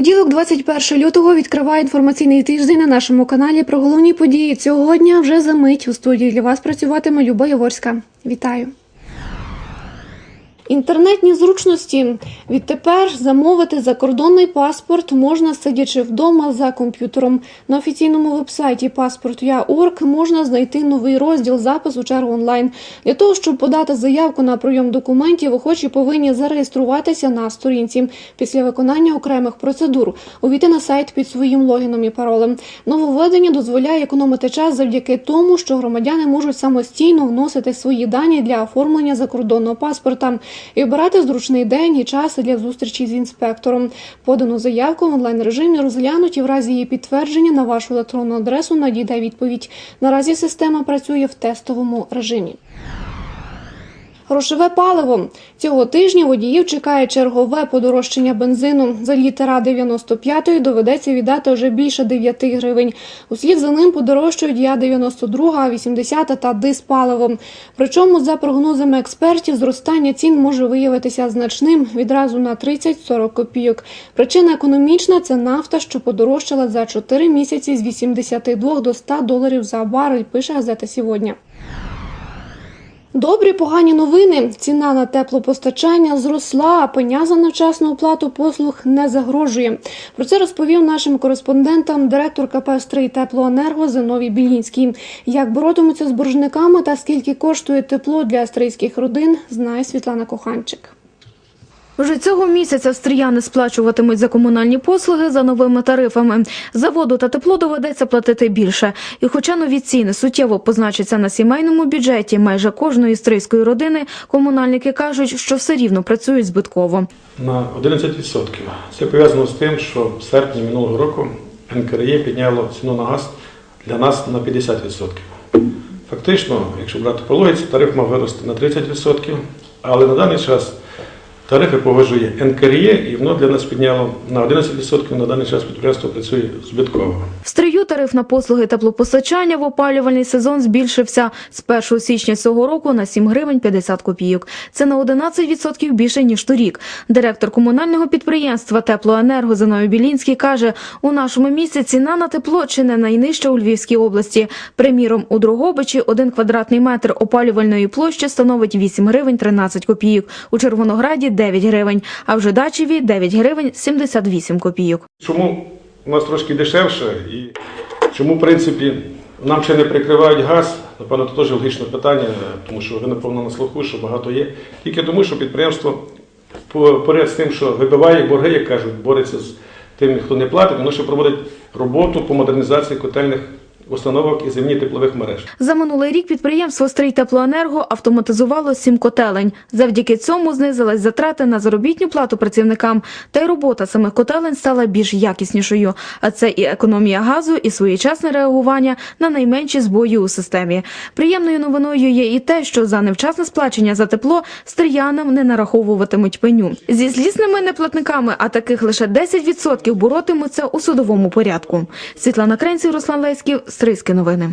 Понеділок, 21 лютого, відкриває інформаційний тиждень на нашому каналі про головні події цього дня. Вже за мить у студії для вас працюватиме Люба Яворська. Вітаю. Інтернетні зручності відтепер замовити закордонний паспорт можна сидячи вдома за комп'ютером. На офіційному вебсайті паспорт.я.орг можна знайти новий розділ запис у чергу онлайн. Для того щоб подати заявку на прийом документів, охочі повинні зареєструватися на сторінці після виконання окремих процедур. Увійти на сайт під своїм логіном і паролем. Нововведення дозволяє економити час завдяки тому, що громадяни можуть самостійно вносити свої дані для оформлення закордонного паспорта і обирати зручний день і час для зустрічі з інспектором. Подану заявку в онлайн режимі розглянуть і в разі її підтвердження на вашу електронну адресу надійде відповідь. Наразі система працює в тестовому режимі. Грошове паливо цього тижня водіїв чекає чергове подорожчання бензину. За літера 95 доведеться віддати вже більше 9 гривень. Услід за ним подорожчають я 92, 80 та диспаливо. Причому, за прогнозами експертів, зростання цін може виявитися значним відразу на 30-40 копійок. Причина економічна це нафта, що подорожчала за 4 місяці з 82 до 100 доларів за барель. Пише газета сьогодні. Добрі погані новини. Ціна на теплопостачання зросла, а пеня за невчасну оплату послуг не загрожує. Про це розповів нашим кореспондентам директор КП «Стрий Теплоенерго Зиновій Білінський. Як боротимуться з боржниками та скільки коштує тепло для астрийських родин, знає Світлана Коханчик. Вже цього місяця стріяни сплачуватимуть за комунальні послуги за новими тарифами. За воду та тепло доведеться платити більше. І хоча нові ціни суттєво позначаться на сімейному бюджеті майже кожної стрийської родини, комунальники кажуть, що все рівно працюють збитково. на 11%. Це пов'язано з тим, що в серпні минулого року НКРЄ підняло ціну на газ для нас на 50%. Фактично, якщо брати по логіці, тариф мав вирости на 30%, але на даний час тарифи погоджує НКРЄ і воно для нас підняло на 11%, на даний час підприємство працює збитково. В стрию тариф на послуги теплопостачання в опалювальний сезон збільшився з 1 січня цього року на 7 гривень 50 копійок. Це на 11% більше ніж торік. Директор комунального підприємства Теплоенерго Зиновій Білінський каже, у нашому місці ціна на тепло чи не найнижча у Львівській області. Приміром, у Дрогобичі один квадратний метр опалювальної площі становить 8 гривень 13 копійок. У Червонограді 9 гривень, а в Жидачеві 9 гривень 78 копійок. Чому у нас трошки дешевше і чому, в принципі, нам ще не прикривають газ? Напевно, це теж логічне питання, тому що ви, напевно, на слуху, що багато є. Тільки тому, що підприємство по- поряд з тим, що вибиває борги, як кажуть, бореться з тим, хто не платить, воно ще проводить роботу по модернізації котельних установок і зимні теплових мереж. За минулий рік підприємство «Стрий Теплоенерго» автоматизувало сім котелень. Завдяки цьому знизилась затрати на заробітну плату працівникам, та й робота самих котелень стала більш якіснішою. А це і економія газу, і своєчасне реагування на найменші збої у системі. Приємною новиною є і те, що за невчасне сплачення за тепло стріянам не нараховуватимуть пеню. Зі злісними неплатниками, а таких лише 10% боротимуться у судовому порядку. Світлана Кренців, Руслан Леськів, Стрийські новини.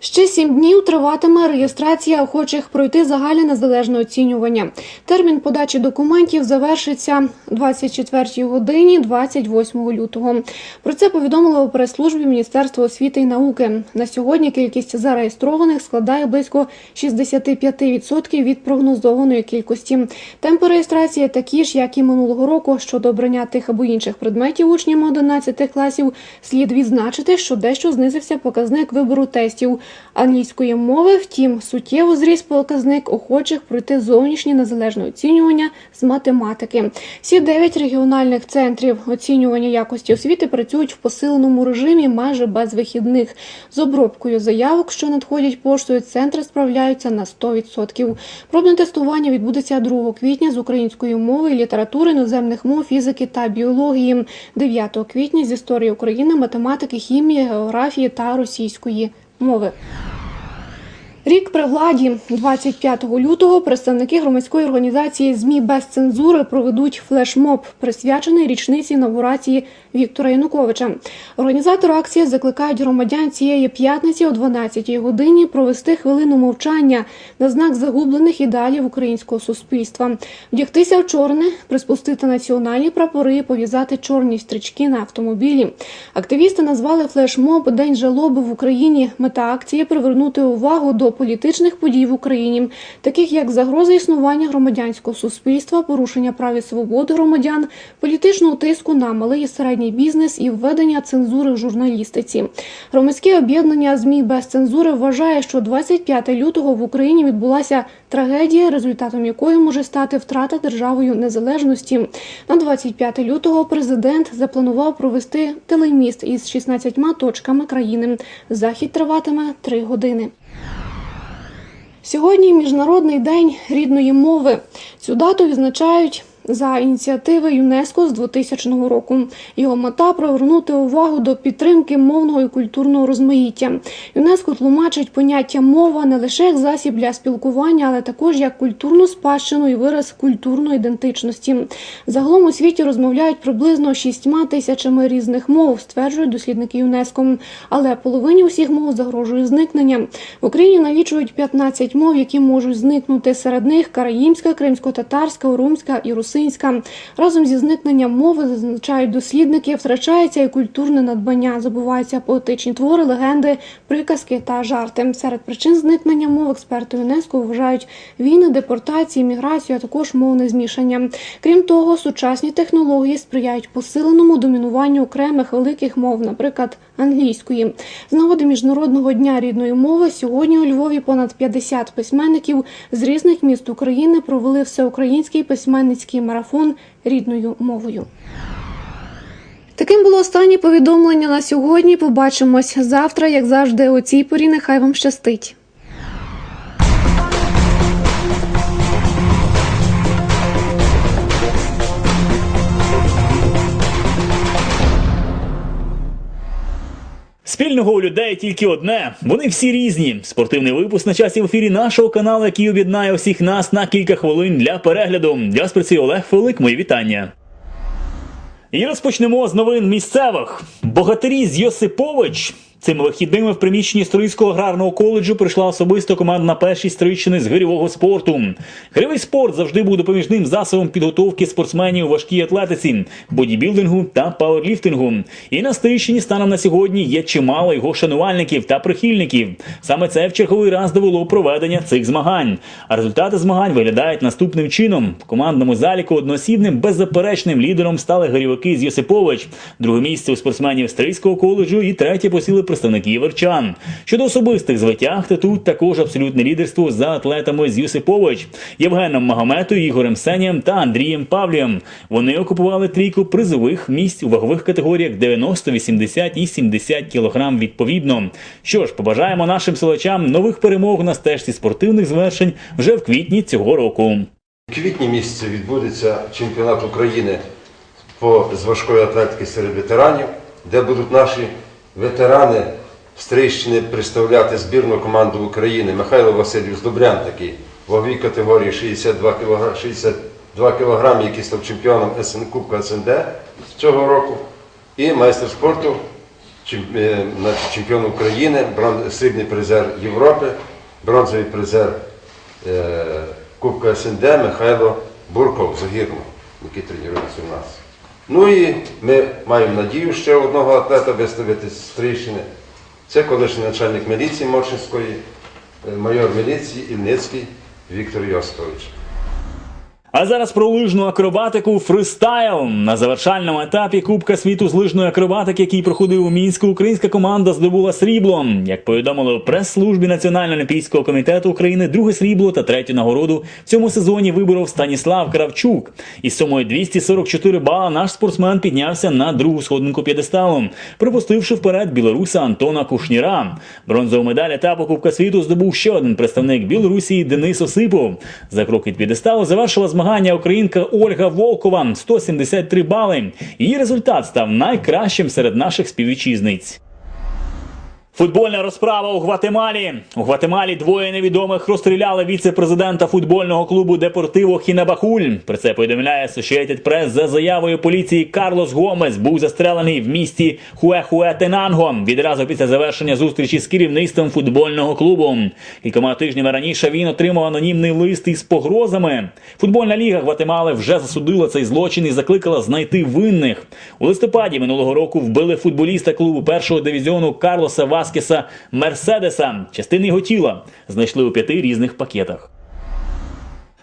Ще сім днів триватиме реєстрація охочих пройти загальне незалежне оцінювання. Термін подачі документів завершиться 24 годині 28 лютого. Про це повідомили у прес-службі Міністерства освіти і науки. На сьогодні кількість зареєстрованих складає близько 65% від прогнозованої кількості. Темпи реєстрації такі ж, як і минулого року. Щодо обрання тих або інших предметів учнями 11 класів, слід відзначити, що дещо знизився показник вибору тестів англійської мови. Втім, суттєво зріс показник охочих пройти зовнішнє незалежне оцінювання з математики. Всі дев'ять регіональних центрів оцінювання якості освіти працюють в посиленому режимі майже без вихідних. З обробкою заявок, що надходять поштою, центри справляються на 100%. Пробне тестування відбудеться 2 квітня з української мови, літератури, іноземних мов, фізики та біології, 9 квітня з історії України, математики, хімії, географії та російської мови. Рік при владі 25 лютого представники громадської організації ЗМІ без цензури проведуть флешмоб, присвячений річниці інаугурації Віктора Януковича. Організатори акції закликають громадян цієї п'ятниці о 12 годині провести хвилину мовчання на знак загублених ідеалів українського суспільства, вдягтися в чорне, приспустити національні прапори, пов'язати чорні стрічки на автомобілі. Активісти назвали флешмоб День жалоби в Україні. Мета акції привернути увагу до політичних подій в Україні, таких як загроза існування громадянського суспільства, порушення прав і свобод громадян, політичного тиску на малий і середній бізнес і введення цензури в журналістиці. Громадське об'єднання ЗМІ без цензури вважає, що 25 лютого в Україні відбулася трагедія, результатом якої може стати втрата державою незалежності. На 25 лютого президент запланував провести телеміст із 16 точками країни. Захід триватиме три години. Сьогодні міжнародний день рідної мови. Цю дату відзначають за ініціативи ЮНЕСКО з 2000 року. Його мета привернути увагу до підтримки мовного і культурного розмаїття. ЮНЕСКО тлумачить поняття мова не лише як засіб для спілкування, але також як культурну спадщину і вираз культурної ідентичності. Загалом у світі розмовляють приблизно шістьма тисячами різних мов, стверджують дослідники ЮНЕСКО. Але половині усіх мов загрожує зникнення. В Україні налічують 15 мов, які можуть зникнути. Серед них караїмська, кримсько-татарська, урумська і русинська. Разом зі зникненням мови, зазначають дослідники, втрачається і культурне надбання, забуваються поетичні твори, легенди, приказки та жарти. Серед причин зникнення мов експерти ЮНЕСКО вважають війни, депортації, міграцію, а також мовне змішання. Крім того, сучасні технології сприяють посиленому домінуванню окремих великих мов, наприклад, англійської. З нагоди міжнародного дня рідної мови сьогодні у Львові понад 50 письменників з різних міст України провели всеукраїнський письменницький марафон рідною мовою. Таким було останнє повідомлення на сьогодні. Побачимось завтра, як завжди, у цій порі. Нехай вам щастить. Спільного у людей тільки одне. Вони всі різні. Спортивний випуск на часі в ефірі нашого каналу, який об'єднає всіх нас на кілька хвилин для перегляду. Я спрацюю Олег Фелик, мої вітання. І розпочнемо з новин місцевих. Богатирі з Йосипович. Цими вихідними в приміщенні Стрийського аграрного коледжу прийшла особисто команда на першій стрийщини з гирьового спорту. Гирьовий спорт завжди був допоміжним засобом підготовки спортсменів у важкій атлетиці, бодібілдингу та пауерліфтингу. І на Стрийщині станом на сьогодні є чимало його шанувальників та прихильників. Саме це в черговий раз довело проведення цих змагань. А результати змагань виглядають наступним чином: в командному заліку одноосібним беззаперечним лідером стали гирьовики з Йосипович. Друге місце у спортсменів Стрийського коледжу і третє посіли представники Верчан. Щодо особистих звитяг, то тут також абсолютне лідерство за атлетами з Юсипович, Євгеном Магометою, Ігорем Сенєм та Андрієм Павлієм. Вони окупували трійку призових місць у вагових категоріях 90, 80 і 70 кілограм відповідно. Що ж, побажаємо нашим силачам нових перемог на стежці спортивних звершень вже в квітні цього року. У квітні місяці відбудеться чемпіонат України по з важкої атлетики серед ветеранів, де будуть наші ветерани з Трищини представляти збірну команду України. Михайло Васильович Добрян такий ваговій категорії 62 кг, 62 кг, який став чемпіоном СН Кубка СНД цього року. І майстер спорту, е, чемпіон України, срібний призер Європи, бронзовий призер е, Кубка СНД Михайло Бурков Загірно, який тренується у нас. Ну і ми маємо надію ще одного атлета виставити з Трищини. Це колишній начальник міліції Моршинської, е, майор міліції Ільницький Віктор Йосипович. А зараз про лижну акробатику фристайл. На завершальному етапі Кубка світу з лижної акробатики, який проходив у мінську, українська команда здобула срібло. Як повідомили у прес-службі Національного олімпійського комітету України, друге срібло та третю нагороду в цьому сезоні виборов Станіслав Кравчук. Із сумою 244 бала наш спортсмен піднявся на другу сходинку п'єдесталу, пропустивши вперед білоруса Антона Кушніра. Бронзову медаль етапу Кубка світу здобув ще один представник Білорусі Денис Осипов. За крок від п'єдесталу завершила змагання українка Ольга Волкова 173 бали. Її результат став найкращим серед наших співвітчизниць. Футбольна розправа у Гватемалі. У Гватемалі двоє невідомих розстріляли віце-президента футбольного клубу Депортиво Хінабахуль. Про це повідомляє Associated Press за заявою поліції Карлос Гомес був застрелений в місті Хуехуетенанго відразу після завершення зустрічі з керівництвом футбольного клубу. Кількома тижнями раніше він отримав анонімний лист із погрозами. Футбольна ліга Гватемали вже засудила цей злочин і закликала знайти винних. У листопаді минулого року вбили футболіста клубу першого дивізіону Карлоса Васкеса Мерседеса. Частини його тіла знайшли у п'яти різних пакетах.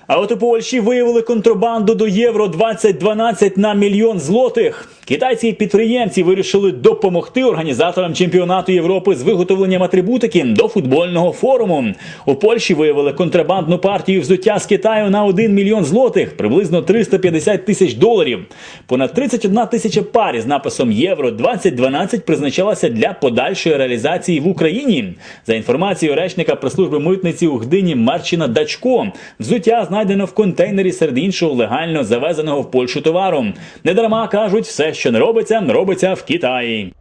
А от у Польщі виявили контрабанду до євро 2012 на мільйон злотих. Китайські підприємці вирішили допомогти організаторам чемпіонату Європи з виготовленням атрибутики до футбольного форуму. У Польщі виявили контрабандну партію взуття з Китаю на 1 мільйон злотих, приблизно 350 тисяч доларів. Понад 31 тисяча пар із написом Євро 2012 призначалася для подальшої реалізації в Україні. За інформацією речника прес-служби митниці у Гдині Марчина Дачко, взуття знайдено в контейнері серед іншого легально завезеного в Польщу товару. Недарма кажуть, все, що не робиться, робиться в Китаї.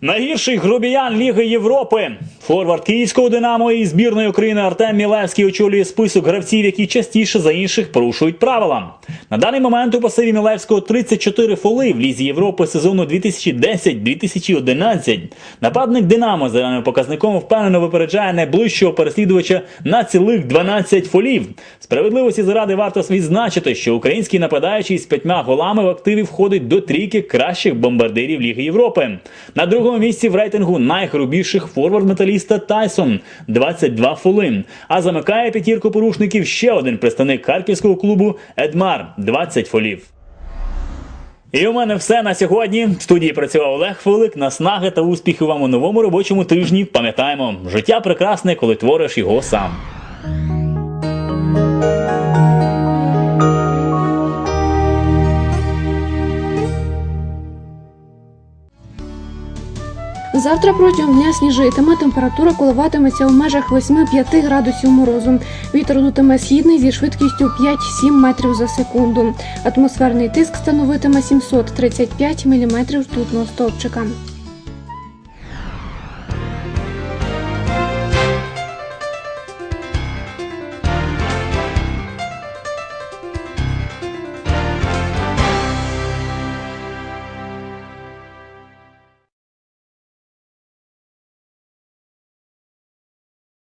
Найгірший грубіян Ліги Європи. Форвард київського Динамо і збірної України Артем Мілевський очолює список гравців, які частіше за інших порушують правила. На даний момент у пасиві Мілевського 34 фоли в Лізі Європи сезону 2010-2011. Нападник Динамо за даним показником впевнено випереджає найближчого переслідувача на цілих 12 фолів. Справедливості заради варто відзначити, що український нападаючий з п'ятьма голами в активі входить до трійки кращих бомбардирів Ліги Європи. На другому місці в рейтингу найгрубіших форвард металіста Тайсон 22 фули. А замикає п'ятірку порушників ще один представник харківського клубу Едмар 20 фолів. І у мене все на сьогодні. В студії працював Олег Фолик. Наснаги та успіхів вам у новому робочому тижні. Пам'ятаємо, життя прекрасне, коли твориш його сам. Завтра протягом дня сніжитиме, температура коливатиметься у межах 8-5 градусів морозу. Вітер дутиме східний зі швидкістю 5-7 метрів за секунду. Атмосферний тиск становитиме 735 міліметрів ртутного стовпчика.